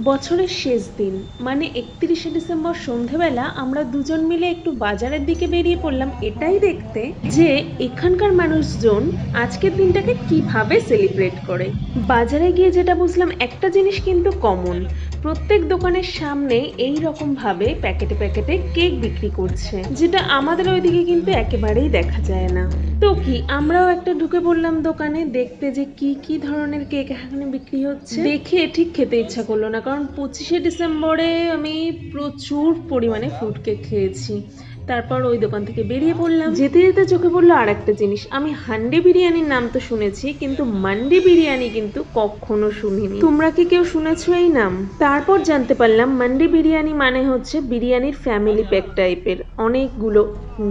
বছরের শেষ দিন মানে একত্রিশে ডিসেম্বর সন্ধেবেলা আমরা দুজন মিলে একটু বাজারের দিকে বেরিয়ে পড়লাম এটাই দেখতে যে এখানকার মানুষজন আজকের দিনটাকে কীভাবে সেলিব্রেট করে। বাজারে গিয়ে যেটা বুঝলাম, একটা জিনিস কিন্তু কমন প্রত্যেক দোকানের সামনে এই রকম ভাবে প্যাকেটে প্যাকেটে কেক বিক্রি করছে, যেটা আমাদের ওইদিকে কিন্তু একেবারেই দেখা যায় না। তো কি, আমরাও একটা ঢুকে পড়লাম দোকানে, দেখতে যে কি কি ধরনের কেক এখানে বিক্রি হচ্ছে। দেখে ঠিক খেতে ইচ্ছা করল না, কারণ পঁচিশে ডিসেম্বরে আমি প্রচুর পরিমাণে ফ্রুট কেক খেয়েছি। তারপর ওই দোকান থেকে বেরিয়ে পড়লাম। যেতে যেতে চোখে পড়ল আর একটা জিনিস। আমি হান্ডি বিরিয়ানির নাম তো শুনেছি, কিন্তু মান্ডি বিরিয়ানি কিন্তু কখনো শুনিনি। তোমরা কি কেউ শুনেছো এই নাম? তারপর জানতে পারলাম, মান্ডি বিরিয়ানি মানে হচ্ছে বিরিয়ানির ফ্যামিলি প্যাক টাইপের অনেকগুলো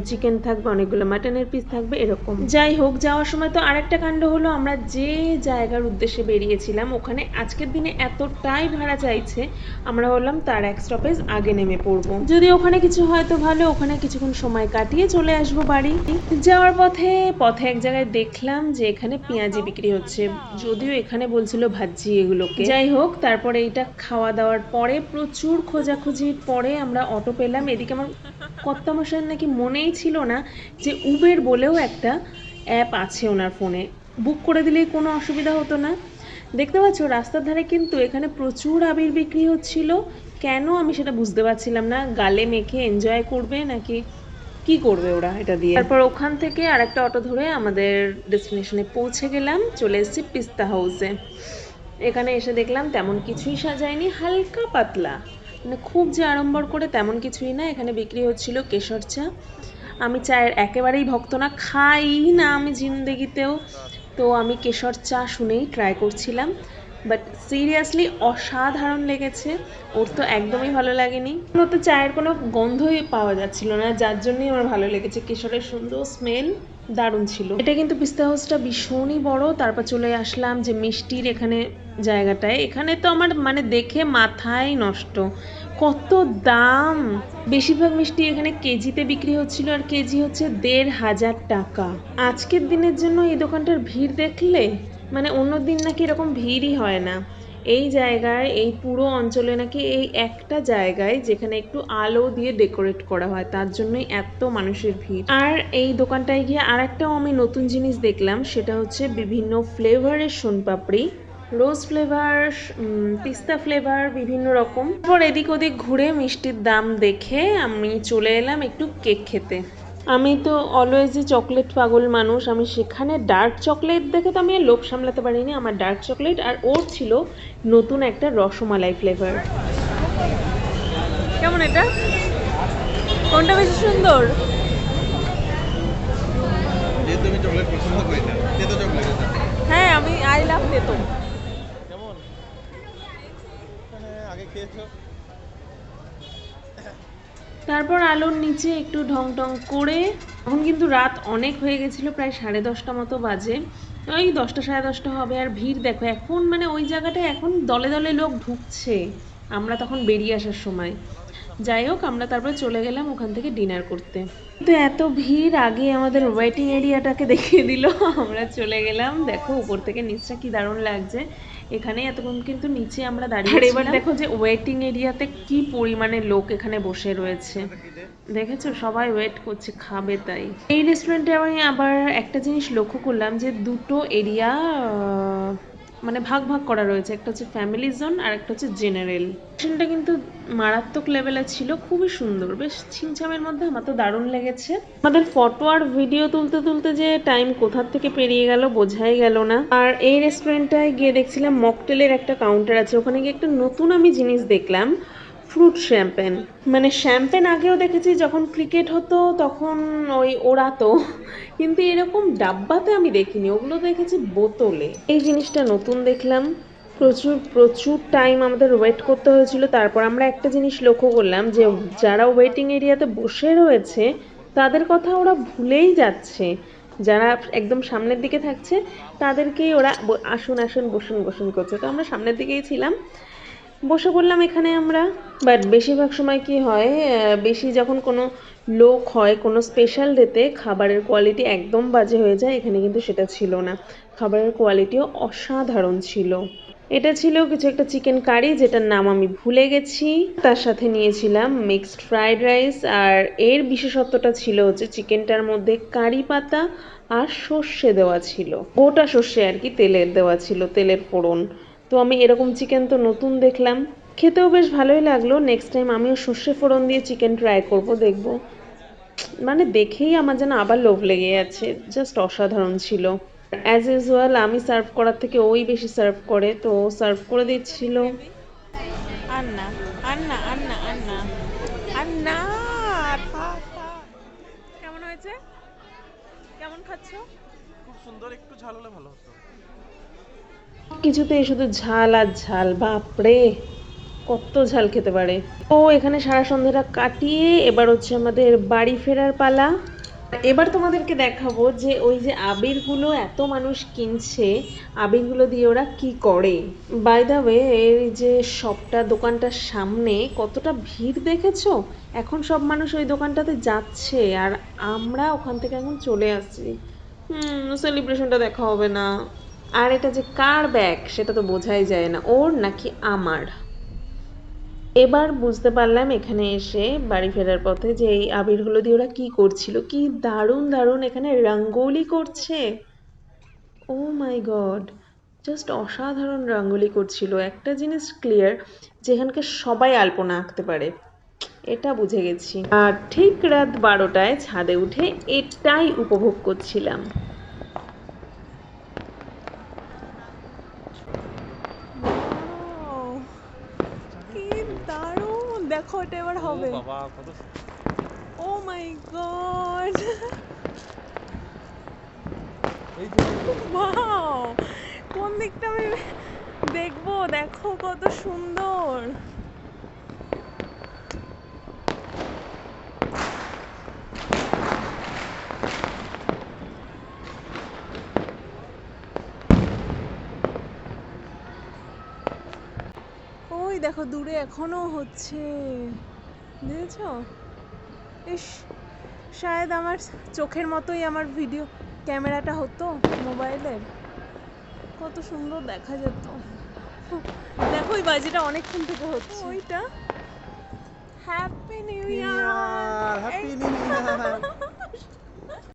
চিকেন থাকবে, অনেকগুলো মাটনের পিস থাকবে, এরকম। যাই হোক, যাওয়ার সময় তো আরেকটা কাণ্ড হলো, আমরা যে জায়গার উদ্দেশ্যে বেরিয়েছিলাম, ওখানে আজকের দিনে এতটাই ভাড়া চাইছে, আমরা বললাম তার এক স্টপেজ আগে নেমে পড়ব। যদি ওখানে কিছু হয় তো ভালো, ওখানে কিছুক্ষণ সময় কাটিয়ে চলে আসব বাড়ি। যাওয়ার পথে পথে এক জায়গায় দেখলাম যে এখানে পেঁয়াজি বিক্রি হচ্ছে, যদিও এখানে বলছিল ভাজি এগুলোকে। যাই হোক, তারপরে এইটা খাওয়া দাওয়ার পরে প্রচুর খোঁজাখুঁজির পরে আমরা অটো পেলাম, এদিকে আমার কর্তামশাইয়ের নাকি মনেই ছিল না যে উবের বলেও একটা অ্যাপ আছে ওনার ফোনে। বুক করে দিলেই কোনো অসুবিধা হতো না। দেখতে পাচ্ছ, রাস্তার ধারে কিন্তু এখানে প্রচুর আবির বিক্রি হচ্ছিল। কেন আমি সেটা বুঝতে পারছিলাম না। গালে মেখে এনজয় করবে নাকি কি করবে ওরা এটা দিয়ে? তারপর ওখান থেকে আরেকটা অটো ধরে আমাদের ডেস্টিনেশনে পৌঁছে গেলাম। চলে এসেছি পিস্তা হাউসে এখানে এসে দেখলাম তেমন কিছুই সাজায়নি, হালকা পাতলা। মানে খুব যে আড়ম্বর করে তেমন কিছুই না, এখানে বিক্রি হচ্ছিল কেশর চা। আমি চায়ের একেবারেই ভক্ত না, খাই না আমি জিন্দেগিতেও। তো আমি কেশর চা শুনেই ট্রাই করছিলাম বাট সিরিয়াসলি অসাধারণ লেগেছে, ওর তো একদমই ভালো লাগেনি। তো চায়ের কোনো গন্ধই পাওয়া যাচ্ছিল না, যার জন্যই আমার ভালো লেগেছে, কেশরের সুন্দর স্মেল দারুণ ছিল। এটা কিন্তু পিস্তা হাউসটা ভীষণই বড়। তারপর চলে আসলাম যে মিষ্টির এখানে জায়গাটায়। এখানে তো আমার মানে দেখে মাথায় নষ্ট। কত দাম! বেশিরভাগ মিষ্টি এখানে কেজিতে বিক্রি হচ্ছিল আর কেজি হচ্ছে দেড় হাজার টাকা। আজকের দিনের জন্য এই দোকানটার ভিড় দেখলে মানে অন্য দিন নাকি এরকম ভিড়ই হয় না। এই জায়গায়, এই পুরো অঞ্চলে নাকি এই একটা জায়গায় যেখানে একটু আলো দিয়ে ডেকোরেট করা হয়, তার জন্যই এত মানুষের ভিড়। আর এই দোকানটায় গিয়ে আর একটাও আমি নতুন জিনিস দেখলাম, সেটা হচ্ছে বিভিন্ন ফ্লেভারের সোনপাপড়ি। রোজ ফ্লেভার পিস্তা ফ্লেভার, বিভিন্ন রকম। তারপর এদিক ওদিক ঘুরে মিষ্টির দাম দেখে আমি চলে এলাম একটু কেক খেতে। আমি তো অলওয়েজই চকলেট পাগল মানুষ আমি সেখানে ডার্ক চকলেট দেখে তো আমি লোভ সামলাতে পারিনি। আমার ডার্ক চকলেট আর ওর ছিল নতুন একটা রসমালাই ফ্লেভার কেমন এটা? কোনটা বেশি সুন্দর? হ্যাঁ আমি আই লাভ তেতো। কেমন? আগে খেয়েছো? তারপর আলোর নিচে একটু ঢং ঢং করে এখন কিন্তু রাত অনেক হয়ে গেছিল, প্রায় সাড়ে দশটা মতো বাজে। ওই দশটা, সাড়ে দশটা হবে, আর ভিড় দেখো, এখন মানে ওই জায়গাটায় এখন দলে দলে লোক ঢুকছে, আমরা তখন বেরিয়ে আসার সময়। যাই হোক, আমরা তারপরে চলে গেলাম ওখান থেকে ডিনার করতে। তো এত ভিড়, আগে আমাদের ওয়েটিং এরিয়াটাকে দেখিয়ে দিল, আমরা চলে গেলাম। দেখো, উপর থেকে নিচটা কি দারুণ লাগছে। এখানে এতক্ষণ কিন্তু নিচে আমরা দাঁড়িয়ে আর এবার দেখো যে ওয়েটিং এরিয়াতে কি পরিমাণে লোক এখানে বসে রয়েছে। দেখেছ? সবাই ওয়েট করছে খাবে তাই। এই রেস্টুরেন্টে আমি আবার একটা জিনিস লক্ষ্য করলাম যে দুটো এরিয়া মানে ভাগ ভাগ করা রয়েছে। একটা হচ্ছে ফ্যামিলি জোন আর একটা হচ্ছে জেনারেল সেটা কিন্তু মারাত্মক লেভেলে ছিল, খুবই সুন্দর। বেশ ছিমছামের মধ্যে আমার তো দারুণ লেগেছে। আমাদের ফটো আর ভিডিও তুলতে তুলতে যে টাইম কোথার থেকে পেরিয়ে গেল বোঝাই গেল না। আর এই রেস্টুরেন্টটায় গিয়ে দেখছিলাম মকটেলের একটা কাউন্টার আছে। ওখানে গিয়ে একটা নতুন আমি জিনিস দেখলাম। ফ্রুট শ্যাম্পেন মানে শ্যাম্পেন আগেও দেখেছি যখন ক্রিকেট হতো তখন ওই ওড়াতো। কিন্তু এরকম ডাব্বাতে আমি দেখিনি, ওগুলো দেখেছি বোতলে। এই জিনিসটা নতুন দেখলাম। প্রচুর প্রচুর টাইম আমাদের ওয়েট করতে হয়েছিল। তারপর আমরা একটা জিনিস লক্ষ্য করলাম যে যারা ওয়েটিং এরিয়াতে বসে রয়েছে, তাদের কথা ওরা ভুলেই যাচ্ছে। যারা একদম সামনের দিকে থাকছে তাদেরকেই ওরা আসুন আসুন, বসুন বসুন করছে। তো আমরা সামনের দিকেই ছিলাম। বসে পড়লাম এখানে আমরা। বাট বেশিরভাগ সময় কি হয় বেশি যখন কোনো লোক হয়, কোনো স্পেশাল ডেতে খাবারের কোয়ালিটি একদম বাজে হয়ে যায়, এখানে কিন্তু সেটা ছিল না। খাবারের কোয়ালিটিও অসাধারণ ছিল। এটা ছিল কিছু একটা চিকেন কারি যেটার নাম আমি ভুলে গেছি। তার সাথে নিয়েছিলাম মিক্সড ফ্রাইড রাইস আর এর বিশেষত্বটা ছিল হচ্ছে চিকেনটার মধ্যে কারি পাতা আর সর্ষে দেওয়া ছিল। গোটা সর্ষে আর কি তেলের দেওয়া ছিল, তেলের ফোড়ন। তো আমি এরকম চিকেন তো নতুন দেখলাম। খেতেও বেশ ভালোই লাগল। নেক্সট টাইম আমিও সর্ষে ফোড়ন দিয়ে চিকেন ট্রাই করব দেখব। মানে দেখেই আমার যেন আবার লোভ লেগে যাচ্ছে জাস্ট অসাধারণ ছিল। অ্যাজ ইউজুয়াল আমি সার্ভ করার থেকে ওই বেশি সার্ভ করে তো সার্ভ করে দিচ্ছিল। আর না আর না আর না আর না আর না থাক, থাক। কেমন হয়েছে? কেমন খাচ্ছ? খুব সুন্দর একটু ঝাল হলে ভালো হতো। কিছুতেই শুধু ঝাল আর ঝাল বাপরে! কত ঝাল খেতে পারে। ও, এখানে সারা সন্ধ্যাটা কাটিয়ে এবার হচ্ছে আমাদের বাড়ি ফেরার পালা। এবার তোমাদেরকে দেখাবো যে ওই যে আবিরগুলো এত মানুষ কিনছে, আবিরগুলো দিয়ে ওরা কি করে। বাই দ্য ওয়ে এই যে শপটা দোকানটার সামনে কতটা ভিড় দেখেছ? এখন সব মানুষ ওই দোকানটাতে যাচ্ছে আর আমরা ওখান থেকে এখন চলে আসছি। হুম সেলিব্রেশনটা দেখা হবে না। আর এটা যে কার ব্যাগ সেটা তো বোঝাই যায় না। ওর নাকি আমার? এবার বুঝতে পারলাম এখানে এসে বাড়ি ফেরার পথে যে এই আবিরগুলো দিয়ে ওরা কি করছিল, কি দারুণ দারুণ এখানে রঙ্গোলি করছে। ও মাই গড, জাস্ট অসাধারণ রঙ্গোলি করছিল। একটা জিনিস ক্লিয়ার, যেখানকার সবাই আলপনা আঁকতে পারে। এটা বুঝে গেছি। আর ঠিক রাত বারোটায় ছাদে উঠে এটাই উপভোগ করছিলাম Wow! কি দারুণ দেখো এটা এবার হবে। বাবা কত ও মাই গড। কোন দিকটা আমি দেখব? দেখো কত সুন্দর ওই দেখো দূরে এখনও হচ্ছে বুঝেছ? ইস শায়দ আমার চোখের মতোই আমার ভিডিও ক্যামেরাটা হতো মোবাইলের। কত সুন্দর দেখা যেত। দেখো ওই বাজিটা অনেকক্ষণ থেকে হচ্ছে। ওইটা। Happy new year happy new year